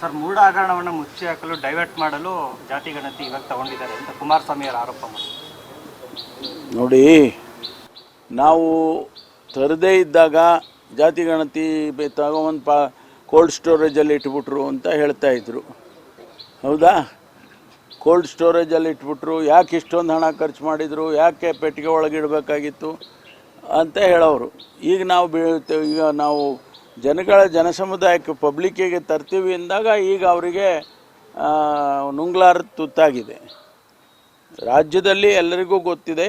Sir, ಮೂಢ ಹಗರಣವನ್ನು ಮುಚ್ಚಿ ಹಾಕಲು divert ಮಾಡಲು ಜಾತಿ ಗಣತಿ ಇವಾಗ ತಗೊಂಡಿದ್ದಾರೆ ಅಂತ ಕುಮಾರಸ್ವಾಮಿ ಅವರ ಆರೋಪ ನೋಡಿ, ನಾವು ತರದೇ ಇದ್ದಾಗ ಜಾತಿ ಗಣತಿ ತಗೊಂಡ್ ಪಾ ಕೋಲ್ಡ್ ಸ್ಟೋರೇಜಲ್ಲಿ ಇಟ್ಬಿಟ್ರು ಅಂತ ಹೇಳ್ತಾ ಇದ್ರು. ಹೌದಾ? ಕೋಲ್ಡ್ ಸ್ಟೋರೇಜಲ್ಲಿ ಇಟ್ಬಿಟ್ರು, ಯಾಕೆ ಇಷ್ಟೊಂದು ಹಣ ಖರ್ಚು ಮಾಡಿದರು, ಯಾಕೆ ಪೆಟ್ಟಿಗೆ ಒಳಗಿಡಬೇಕಾಗಿತ್ತು ಅಂತ ಹೇಳೋರು ಈಗ ನಾವು ಈಗ ನಾವು ಜನಗಳ ಜನಸಮುದಾಯಕ್ಕೆ ಪಬ್ಲಿಕ್ಕಿಗೆ ತರ್ತೀವಿ ಅಂದಾಗ ಈಗ ಅವರಿಗೆ ನುಂಗ್ಲಾರ ತುತ್ತಾಗಿದೆ. ರಾಜ್ಯದಲ್ಲಿ ಎಲ್ಲರಿಗೂ ಗೊತ್ತಿದೆ,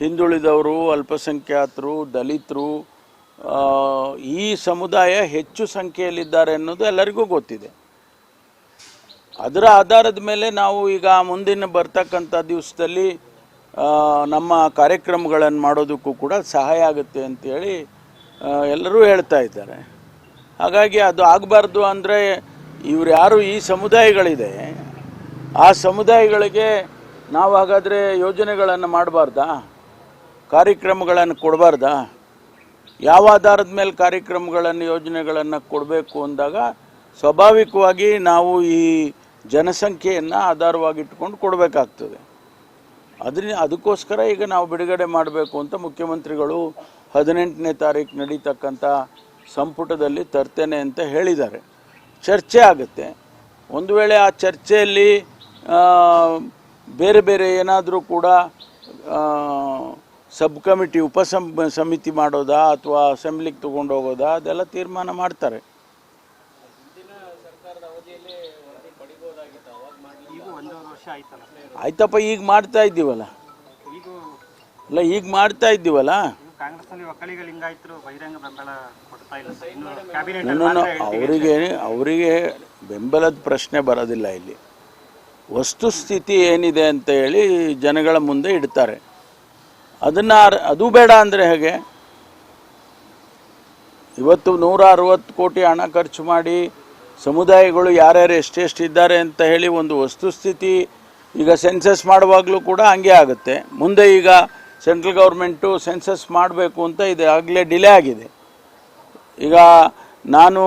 ಹಿಂದುಳಿದವರು, ಅಲ್ಪಸಂಖ್ಯಾತರು, ದಲಿತರು ಈ ಸಮುದಾಯ ಹೆಚ್ಚು ಸಂಖ್ಯೆಯಲ್ಲಿದ್ದಾರೆ ಅನ್ನೋದು ಎಲ್ಲರಿಗೂ ಗೊತ್ತಿದೆ. ಅದರ ಆಧಾರದ ಮೇಲೆ ನಾವು ಈಗ ಮುಂದಿನ ಬರ್ತಕ್ಕಂಥ ದಿವಸದಲ್ಲಿ ನಮ್ಮ ಕಾರ್ಯಕ್ರಮಗಳನ್ನು ಮಾಡೋದಕ್ಕೂ ಕೂಡ ಸಹಾಯ ಆಗುತ್ತೆ ಅಂತೇಳಿ ಎಲ್ಲರೂ ಹೇಳ್ತಾ ಇದ್ದಾರೆ. ಹಾಗಾಗಿ ಅದು ಆಗಬಾರ್ದು ಅಂದರೆ ಇವರು ಯಾರು ಈ ಸಮುದಾಯಗಳಿದೆ, ಆ ಸಮುದಾಯಗಳಿಗೆ ನಾವು ಹಾಗಾದರೆ ಯೋಜನೆಗಳನ್ನು ಮಾಡಬಾರ್ದಾ? ಕಾರ್ಯಕ್ರಮಗಳನ್ನು ಕೊಡಬಾರ್ದಾ? ಯಾವ ಆಧಾರದ ಮೇಲೆ ಕಾರ್ಯಕ್ರಮಗಳನ್ನು, ಯೋಜನೆಗಳನ್ನು ಕೊಡಬೇಕು ಅಂದಾಗ ಸ್ವಾಭಾವಿಕವಾಗಿ ನಾವು ಈ ಜನಸಂಖ್ಯೆಯನ್ನು ಆಧಾರವಾಗಿ ಇಟ್ಕೊಂಡು ಕೊಡಬೇಕಾಗ್ತದೆ. ಅದರಿಂದ ಅದಕ್ಕೋಸ್ಕರ ಈಗ ನಾವು ಬಿಡುಗಡೆ ಮಾಡಬೇಕು ಅಂತ ಮುಖ್ಯಮಂತ್ರಿಗಳು ಹದಿನೆಂಟನೇ ತಾರೀಕು ನಡೀತಕ್ಕಂಥ ಸಂಪುಟದಲ್ಲಿ ತರ್ತೇನೆ ಅಂತ ಹೇಳಿದ್ದಾರೆ. ಚರ್ಚೆ ಆಗುತ್ತೆ. ಒಂದು ವೇಳೆ ಆ ಚರ್ಚೆಯಲ್ಲಿ ಬೇರೆ ಬೇರೆ ಏನಾದರೂ ಕೂಡ ಸಬ್ ಕಮಿಟಿ ಉಪಸಂ ಸಮಿತಿ ಮಾಡೋದಾ ಅಥವಾ ಅಸೆಂಬ್ಲಿಗೆ ತೊಗೊಂಡು ಹೋಗೋದಾ ಅದೆಲ್ಲ ತೀರ್ಮಾನ ಮಾಡ್ತಾರೆ. ಆಯ್ತಪ್ಪ, ಈಗ ಮಾಡ್ತಾ ಇದ್ದೀವಲ್ಲ? ಅಲ್ಲ, ಈಗ ಮಾಡ್ತಾ ಇದ್ದೀವಲ್ಲ? ಕಾಂಗ್ರೆಸ್ನಲ್ಲಿ ಒಕ್ಕಲಿಗ ಲಿಂಗಾಯತರು ಬಹಿರಂಗ ಬೆಂಬಲ ಕೊಡ್ತಾ ಇಲ್ಲ ಸರ್. ಇನ್ನು ಕ್ಯಾಬಿನೆಟ್ ನಾನು ಅವರಿಗೆ ಅವರಿಗೆ ಬೆಂಬಲದ ಪ್ರಶ್ನೆ ಬರೋದಿಲ್ಲ ಇಲ್ಲಿ. ವಸ್ತುಸ್ಥಿತಿ ಏನಿದೆ ಅಂತ ಹೇಳಿ ಜನಗಳ ಮುಂದೆ ಇಡ್ತಾರೆ. ಅದನ್ನು ಅದು ಬೇಡ ಅಂದರೆ ಹೇಗೆ? ಇವತ್ತು ನೂರ ಅರವತ್ತು ಕೋಟಿ ಹಣ ಖರ್ಚು ಮಾಡಿ ಸಮುದಾಯಗಳು ಯಾರ್ಯಾರು ಎಷ್ಟೆಷ್ಟು ಇದ್ದಾರೆ ಅಂತ ಹೇಳಿ ಒಂದು ವಸ್ತುಸ್ಥಿತಿ ಈಗ ಸೆನ್ಸಸ್ ಮಾಡುವಾಗಲೂ ಕೂಡ ಹಂಗೆ ಆಗುತ್ತೆ. ಮುಂದೆ ಈಗ ಸೆಂಟ್ರಲ್ ಗೌರ್ಮೆಂಟು ಸೆನ್ಸಸ್ ಮಾಡಬೇಕು ಅಂತ ಇದೆ, ಆಗಲೇ ಡಿಲೇ ಆಗಿದೆ. ಈಗ ನಾನು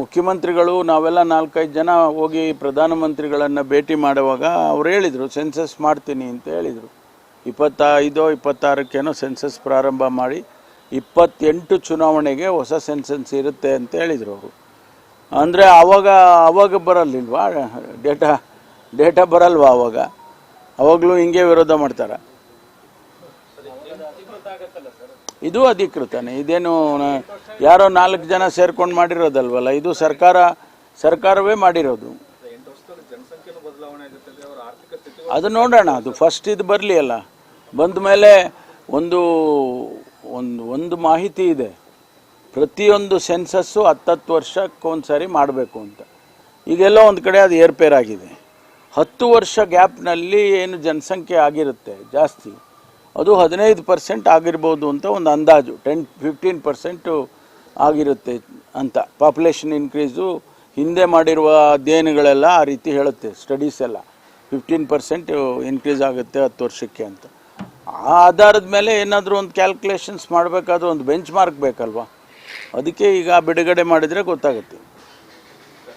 ಮುಖ್ಯಮಂತ್ರಿಗಳು, ನಾವೆಲ್ಲ ನಾಲ್ಕೈದು ಜನ ಹೋಗಿ ಪ್ರಧಾನಮಂತ್ರಿಗಳನ್ನು ಭೇಟಿ ಮಾಡುವಾಗ ಅವ್ರು ಹೇಳಿದರು, ಸೆನ್ಸಸ್ ಮಾಡ್ತೀನಿ ಅಂತ ಹೇಳಿದರು. ಇಪ್ಪತ್ತೈದೋ, ಇಪ್ಪತ್ತಾರಕ್ಕೇನೋ ಸೆನ್ಸಸ್ ಪ್ರಾರಂಭ ಮಾಡಿ, ಇಪ್ಪತ್ತೆಂಟು ಚುನಾವಣೆಗೆ ಹೊಸ ಸೆನ್ಸಸ್ ಇರುತ್ತೆ ಅಂತ ಹೇಳಿದರು ಅವರು. ಅಂದರೆ ಆವಾಗ ಆವಾಗ ಬರಲಿಲ್ವಾ? ಡೇಟಾ ಡೇಟಾ ಬರಲ್ವಾ ಆವಾಗ ಅವಾಗಲೂ ಹಿಂಗೆ ವಿರೋಧ ಮಾಡ್ತಾರ. ಇದು ಅಧಿಕೃತನೇ, ಇದೇನು ಯಾರೋ ನಾಲ್ಕು ಜನ ಸೇರ್ಕೊಂಡು ಮಾಡಿರೋದಲ್ವಲ್ಲ, ಇದು ಸರ್ಕಾರ, ಸರ್ಕಾರವೇ ಮಾಡಿರೋದು. ಅದು ನೋಡೋಣ, ಅದು ಫಸ್ಟ್ ಇದು ಬರಲಿ ಅಲ್ಲ. ಬಂದ ಮೇಲೆ ಒಂದು ಒಂದು ಒಂದು ಮಾಹಿತಿ ಇದೆ. ಪ್ರತಿಯೊಂದು ಸೆನ್ಸಸ್ಸು ಹತ್ತತ್ತು ವರ್ಷಕ್ಕೊಂದ್ಸರಿ ಮಾಡಬೇಕು ಅಂತ. ಈಗೆಲ್ಲೋ ಒಂದು ಕಡೆ ಅದು ಏರ್ಪೇರಾಗಿದೆ. ಹತ್ತು ವರ್ಷ ಗ್ಯಾಪ್ನಲ್ಲಿ ಏನು ಜನಸಂಖ್ಯೆ ಆಗಿರುತ್ತೆ, ಜಾಸ್ತಿ. ಅದು ಹದಿನೈದು ಪರ್ಸೆಂಟ್ ಆಗಿರ್ಬೋದು ಅಂತ ಒಂದು ಅಂದಾಜು, ಟೆನ್, ಫಿಫ್ಟೀನ್ ಪರ್ಸೆಂಟು ಆಗಿರುತ್ತೆ ಅಂತ. ಪಾಪ್ಯುಲೇಷನ್ ಇನ್ಕ್ರೀಸು ಹಿಂದೆ ಮಾಡಿರುವ ಅಧ್ಯಯನಗಳೆಲ್ಲ ಆ ರೀತಿ ಹೇಳುತ್ತೆ, ಸ್ಟಡೀಸ್ ಎಲ್ಲ. ಫಿಫ್ಟೀನ್ ಪರ್ಸೆಂಟ್ ಇನ್ಕ್ರೀಸ್ ಆಗುತ್ತೆ ಹತ್ತು ವರ್ಷಕ್ಕೆ ಅಂತ. ಆ ಆಧಾರದ ಮೇಲೆ ಏನಾದರೂ ಒಂದು ಕ್ಯಾಲ್ಕುಲೇಷನ್ಸ್ ಮಾಡಬೇಕಾದ್ರೂ ಒಂದು ಬೆಂಚ್ ಮಾರ್ಕ್ ಬೇಕಲ್ವಾ? ಅದಕ್ಕೆ ಈಗ ಬಿಡುಗಡೆ ಮಾಡಿದರೆ ಗೊತ್ತಾಗುತ್ತೆ.